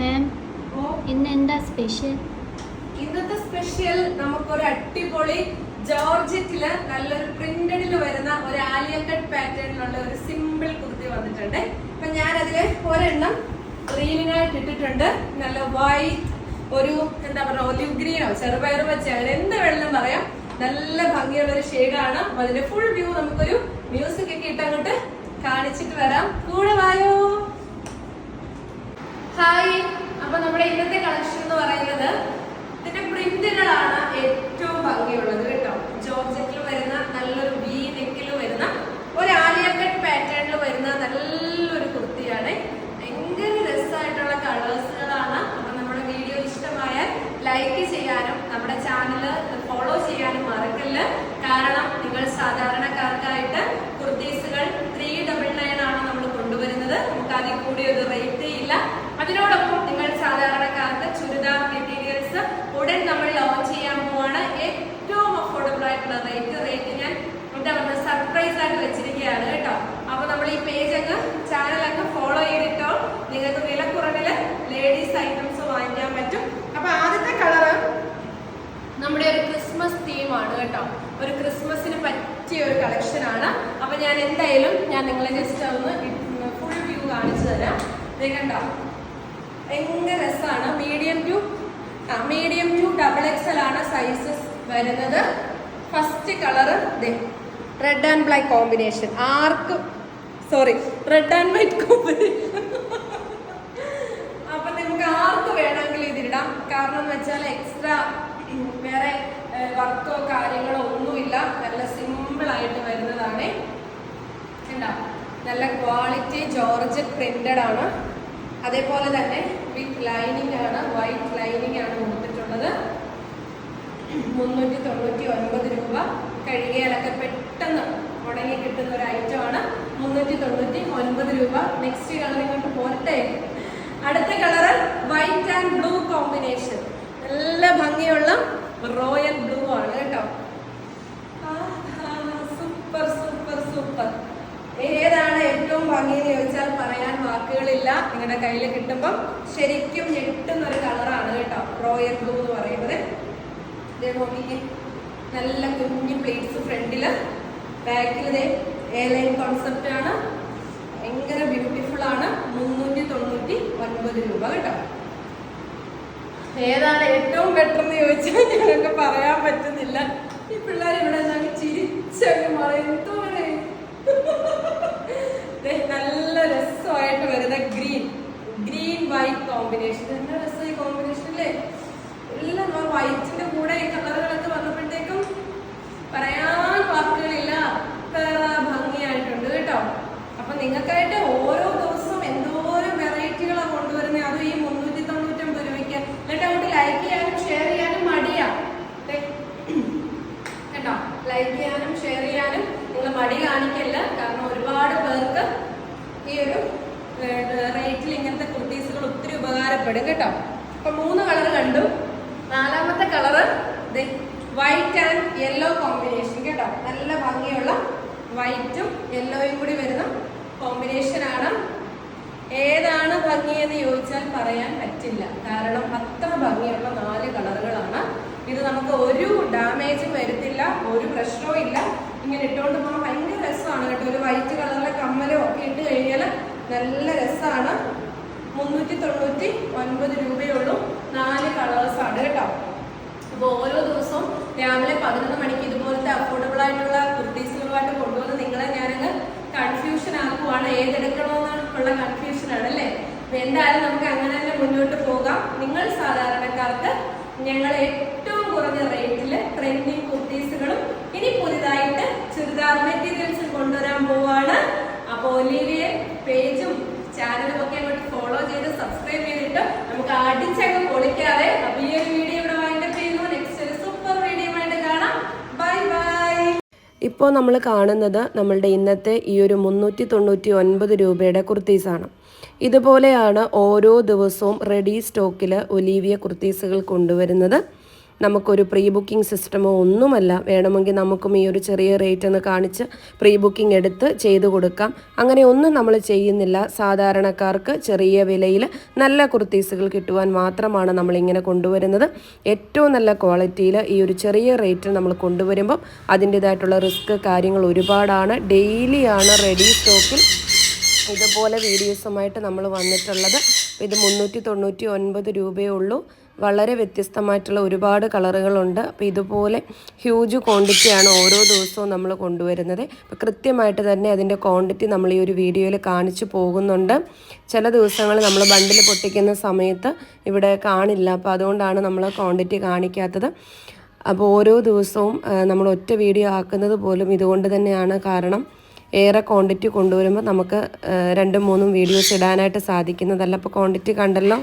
മാം ഇന്ന് എന്താ സ്പെഷ്യൽ ഇന്നത്തെ സ്പെഷ്യൽ നമുക്കൊരു അടിപൊളി ജോർജറ്റിൽ നല്ലൊരു പ്രിന്റഡിൽ വരുന്ന ഒരു ആലിയ കട്ട് പാറ്റേണിലുള്ള ഒരു സിമ്പിൾ കുർത്തി വന്നിട്ടുണ്ട്. അപ്പൊ ഞാൻ അതിൽ ഒരെണ്ണം റീലിനായിട്ട് ഇട്ടിട്ടുണ്ട്. നല്ല വൈറ്റ് ഒരു എന്താ പറയുക ഒലിവ് ഗ്രീനോ ചെറുപയർ പച്ച അങ്ങനെ എന്ത് വെള്ളം പറയാം. നല്ല ഭംഗിയുള്ള ഒരു ഷെയ്ഡാണ് അതിന്റെ ഫുൾ വ്യൂ നമുക്കൊരു മ്യൂസിക് ഒക്കെ ഇട്ടങ്ങോട്ട് കാണിച്ചിട്ട് വരാം. കൂടെ വായോ? ഹായ് അപ്പൊ നമ്മുടെ ഇന്നത്തെ കളക്ഷൻ എന്ന് പറയുന്നത് ഇതിന്റെ പ്രിന്റുകളാണ് ഏറ്റവും ഭംഗിയുള്ളത് കേട്ടോ. ജോർജറ്റിൽ വരുന്ന നല്ലൊരു വി നെക്കിൽ വരുന്ന ഒരു ആലിയ കട്ട് പാറ്റേണിൽ വരുന്ന നല്ലൊരു കുർത്തിയാണ് ഭയങ്കര രസമായിട്ടുള്ള കളേഴ്സുകളാണ് അപ്പൊ നമ്മുടെ വീഡിയോ ഇഷ്ടമായാൽ ലൈക്ക് ചെയ്യാനും നമ്മുടെ ചാനൽ ഫോളോ ചെയ്യാനും മറക്കല്ല് കാരണം നിങ്ങൾ സാധാരണക്കാർക്കായിട്ട് കുർത്തീസുകൾ ത്രീ ഡബിൾ നയൻ ആണ് നമ്മൾ കൊണ്ടുവരുന്നത് നമുക്ക് അതിൽ കൂടി ഒരു റേറ്റേ ഇല്ല അതിനോടൊപ്പം നിങ്ങൾ സാധാരണക്കാർക്ക് ചുരിദാർ മെറ്റീരിയൽസ് ഉടൻ നമ്മൾ ലോഞ്ച് ചെയ്യാൻ പോവാണ് ഏറ്റവും അഫോർഡബിൾ ആയിട്ടുള്ള റേറ്റ് റേറ്റ് ഞാൻ എന്താ പറയുക സർപ്രൈസ് ആയിട്ട് വെച്ചിരിക്കുകയാണ് കേട്ടോ. അപ്പൊ നമ്മൾ ഈ പേജ് അങ്ങ് ചാനൽ അങ്ങ് ഫോളോ ചെയ്തിട്ടോ? നിങ്ങൾക്ക് വിലക്കുറവിൽ ലേഡീസ് ഐറ്റംസ് വാങ്ങിക്കാൻ പറ്റും. അപ്പൊ ആദ്യത്തെ കളറ് നമ്മുടെ ഒരു ക്രിസ്മസ് തീമാണ് കേട്ടോ. ഒരു ക്രിസ്മസിന് പറ്റിയ ഒരു കളക്ഷൻ ആണ്. അപ്പൊ ഞാൻ എന്തായാലും ഞാൻ നിങ്ങളെ ജസ്റ്റ് ഒന്ന് ഫുൾ വ്യൂ കാണിച്ചു തരാം. കണ്ടോ? ഭയങ്കര രസമാണ്. മീഡിയം ടു ആ മീഡിയം ടു ഡബിൾ എക്സൽ ആണ് സൈസസ് വരുന്നത്. First colour red and black combination ആർക്കും? Sorry red and white combination അപ്പൊ നിങ്ങൾക്ക് ആർക്ക് വേണമെങ്കിലും ഇതിടാം കാരണം എന്ന് വെച്ചാൽ എക്സ്ട്രാ വേറെ വർക്കോ കാര്യങ്ങളോ ഒന്നുമില്ല. നല്ല സിമ്പിൾ ആയിട്ട് വരുന്നതാണ്. എന്താ നല്ല ക്വാളിറ്റി ജോർജ് പ്രിന്റഡ് ആണ്. അതേപോലെ തന്നെ വിത്ത് ലൈനിങ് ആണ് വൈറ്റ് ലൈനിങ് ആണ് കൊടുത്തിട്ടുള്ളത്. മുന്നൂറ്റി തൊണ്ണൂറ്റി ഒൻപത് രൂപ. കഴുകിയാലൊക്കെ പെട്ടെന്ന് മുടങ്ങി കിട്ടുന്ന ഒരു ഐറ്റമാണ് മുന്നൂറ്റി തൊണ്ണൂറ്റി ഒൻപത് രൂപ. നെക്സ്റ്റ് കളർ ഇങ്ങോട്ട് പോരട്ടെ. അടുത്ത colour white and blue combination നല്ല ഭംഗിയുള്ള റോയൽ ബ്ലൂ ആണ് കേട്ടോ. സൂപ്പർ സൂപ്പർ സൂപ്പർ ഏതാണ് ഏറ്റവും ഭംഗി എന്ന് ചോദിച്ചാൽ പറയാൻ വാക്കുകളില്ല. നിങ്ങളുടെ കയ്യിൽ കിട്ടുമ്പം ശരിക്കും ഞെട്ടുന്ന ഒരു കളറാണ് കേട്ടോ. റോയൽ ബ്ലൂ എന്ന് പറയുന്നത്. നല്ല കുഞ്ഞു പ്ലേറ്റ്സ് ഫ്രണ്ടിൽ ബാക്കിൽ ദേ എ ലൈൻ കോൺസെപ്റ്റ് ആണ്. ഭയങ്കര ബ്യൂട്ടിഫുൾ ആണ്. മുന്നൂറ്റി തൊണ്ണൂറ്റി ഒൻപത് രൂപ കേട്ടോ. ഏതാണ് ഏറ്റവും ബെറ്റർ എന്ന് ചോദിച്ചാൽ ഞങ്ങൾക്ക് പറയാൻ പറ്റുന്നില്ല. ഈ പിള്ളേർ ഇവിടെ ഞങ്ങൾ ചിരിച്ചങ്ങ് മറയത്തോടെ നല്ല രസമായിട്ട് വരുന്ന ഗ്രീൻ ഗ്രീൻ വൈറ്റ് കോമ്പിനേഷൻ നല്ല രസം ഈ കോമ്പിനേഷൻ അല്ലേ എല്ലാം ആ ഈ കളറുകളൊക്കെ വന്നപ്പോഴത്തേക്കും പറയാൻ വാക്കുകളില്ല. അത്ര ഭംഗിയായിട്ടുണ്ട് കേട്ടോ. അപ്പൊ നിങ്ങൾക്കായിട്ട് ഓരോ ദിവസവും എന്തോരം വെറൈറ്റികളാണ് കൊണ്ടുവരുന്നത് അതും ഈ മുന്നൂറ്റി തൊണ്ണൂറ്റമ്പത് രൂപയ്ക്ക്. എന്നിട്ട് അങ്ങോട്ട് ലൈക്ക് ചെയ്യാനും ഷെയർ ചെയ്യാനും മടിയാ. കേട്ടോ ലൈക്ക് ചെയ്യാനും ഷെയർ ചെയ്യാനും നിങ്ങൾ മടി കാണിക്കല്ല. കാരണം ഒരുപാട് പേർക്ക് ഈ ഒരു റേറ്റിൽ ഇങ്ങനത്തെ കുർത്തീസുകൾ ഒത്തിരി ഉപകാരപ്പെടും കേട്ടോ. അപ്പൊ മൂന്ന് കളർ കണ്ടു. നാലാമത്തെ colour white and yellow combination കേട്ടോ. നല്ല ഭംഗിയുള്ള വൈറ്റും യെല്ലോയും കൂടി വരുന്ന കോമ്പിനേഷൻ ആണ്. ഏതാണ് ഭംഗിയെന്ന് ചോദിച്ചാൽ പറയാൻ പറ്റില്ല. കാരണം അത്ര ഭംഗിയുള്ള നാല് കളറുകളാണ്. ഇത് നമുക്ക് ഒരു ഡാമേജും വരുത്തില്ല ഒരു പ്രശ്നവും ഇല്ല. ഇങ്ങനെ ഇട്ടുകൊണ്ട് പോകാൻ ഭയങ്കര രസമാണ് കേട്ടോ. ഒരു വൈറ്റ് കളറിലെ കമ്മലോ ഒക്കെ ഇട്ട് കഴിഞ്ഞാൽ നല്ല രസമാണ് മുന്നൂറ്റി തൊണ്ണൂറ്റി ഒൻപത് രൂപയുള്ളൂ നാല് കളേഴ്സാണ് കേട്ടോ. അപ്പോൾ ഓരോ പതിനൊന്ന് മണിക്ക് ഇതുപോലത്തെ അഫോർഡബിൾ ആയിട്ടുള്ള കുർത്തീസുകളുമായിട്ട് കൊണ്ടുവന്ന് നിങ്ങളെ ഞാനങ്ങ് കൺഫ്യൂഷൻ ആക്കുവാണ്. ഏതെടുക്കണോ എന്നുള്ള കൺഫ്യൂഷൻ ആണ് അല്ലേ? എന്തായാലും നമുക്ക് അങ്ങനെ തന്നെ മുന്നോട്ട് പോകാം. നിങ്ങൾ സാധാരണക്കാർക്ക് ഞങ്ങൾ ഏറ്റവും കുറഞ്ഞ റേറ്റിൽ ട്രെൻഡിങ് കുർത്തീസുകളും ഇനി പുതിയതായിട്ട് ചുരിദാർ മെറ്റീരിയൽസും കൊണ്ടുവരാൻ പോവാണ്. അപ്പോൾ ഒലീവിയെ പേജും ചാനലും ഒക്കെ അങ്ങോട്ട് ഫോളോ ചെയ്ത് സബ്സ്ക്രൈബ് ചെയ്തിട്ട് നമുക്ക് അടിച്ചങ്ങ് പൊളിക്കാതെ അപ്പൊ ഈ ഒരു വീഡിയോ ഇവിടെ വൈൻഡപ്പ് ചെയ്യുന്നു നെക്സ്റ്റ് ഒരു സൂപ്പർ വീഡിയോ ആയിട്ട് കാണാം ബൈ ബൈ ഇപ്പോൾ നമ്മൾ കാണുന്നത് നമ്മളുടെ ഇന്നത്തെ ഈ ഒരു മുന്നൂറ്റി തൊണ്ണൂറ്റി ഒൻപത് രൂപയുടെ കുർത്തീസാണ്. ഇതുപോലെയാണ് ഓരോ ദിവസവും റെഡി സ്റ്റോക്കിൽ ഒലീവിയ കുർത്തീസുകൾ കൊണ്ടുവരുന്നത്. നമുക്കൊരു പ്രീ ബുക്കിംഗ് സിസ്റ്റമോ ഒന്നുമല്ല. വേണമെങ്കിൽ നമുക്കും ഈ ഒരു ചെറിയ റേറ്റ് എന്ന് കാണിച്ച് പ്രീ ബുക്കിംഗ് എടുത്ത് ചെയ്തു കൊടുക്കാം. അങ്ങനെ ഒന്നും നമ്മൾ ചെയ്യുന്നില്ല. സാധാരണക്കാർക്ക് ചെറിയ വിലയിൽ നല്ല കുർത്തീസുകൾ കിട്ടുവാൻ മാത്രമാണ് നമ്മളിങ്ങനെ കൊണ്ടുവരുന്നത്. ഏറ്റവും നല്ല ക്വാളിറ്റിയിൽ ഈ ഒരു ചെറിയ റേറ്റ് നമ്മൾ കൊണ്ടുവരുമ്പം അതിന്റേതായിട്ടുള്ള റിസ്ക് കാര്യങ്ങൾ ഒരുപാടാണ്. ഡെയിലിയാണ് റെഡി സ്റ്റോക്കിൽ ഇതുപോലെ വീഡിയോസുമായിട്ട് നമ്മൾ വന്നിട്ടുള്ളത്. ഇത് മുന്നൂറ്റി തൊണ്ണൂറ്റി ഒൻപത് രൂപയേ ഉള്ളൂ. വളരെ വ്യത്യസ്തമായിട്ടുള്ള ഒരുപാട് കളറുകളുണ്ട്. അപ്പോൾ ഇതുപോലെ ഹ്യൂജ് ക്വാണ്ടിറ്റിയാണ് ഓരോ ദിവസവും നമ്മൾ കൊണ്ടുവരുന്നത്. അപ്പോൾ കൃത്യമായിട്ട് തന്നെ അതിന്റെ ക്വാണ്ടിറ്റി നമ്മൾ ഈ ഒരു വീഡിയോയിൽ കാണിച്ചു പോകുന്നുണ്ട്. ചില ദിവസങ്ങൾ നമ്മൾ ബണ്ടിൽ പൊട്ടിക്കുന്ന സമയത്ത് ഇവിടെ കാണില്ല. അപ്പോൾ അതുകൊണ്ടാണ് നമ്മൾ ക്വാണ്ടിറ്റി കാണിക്കാത്തത്. അപ്പോൾ ഓരോ ദിവസവും നമ്മൾ ഒറ്റ വീഡിയോ ആക്കുന്നത് പോലും ഇതുകൊണ്ട് തന്നെയാണ് കാരണം. ഏറെ ക്വാണ്ടിറ്റി കൊണ്ടുവരുമ്പോൾ നമുക്ക് രണ്ടും മൂന്നും വീഡിയോസ് ഇടാനായിട്ട് സാധിക്കുന്നതല്ല. അപ്പോൾ ക്വാണ്ടിറ്റി കണ്ടല്ലോ?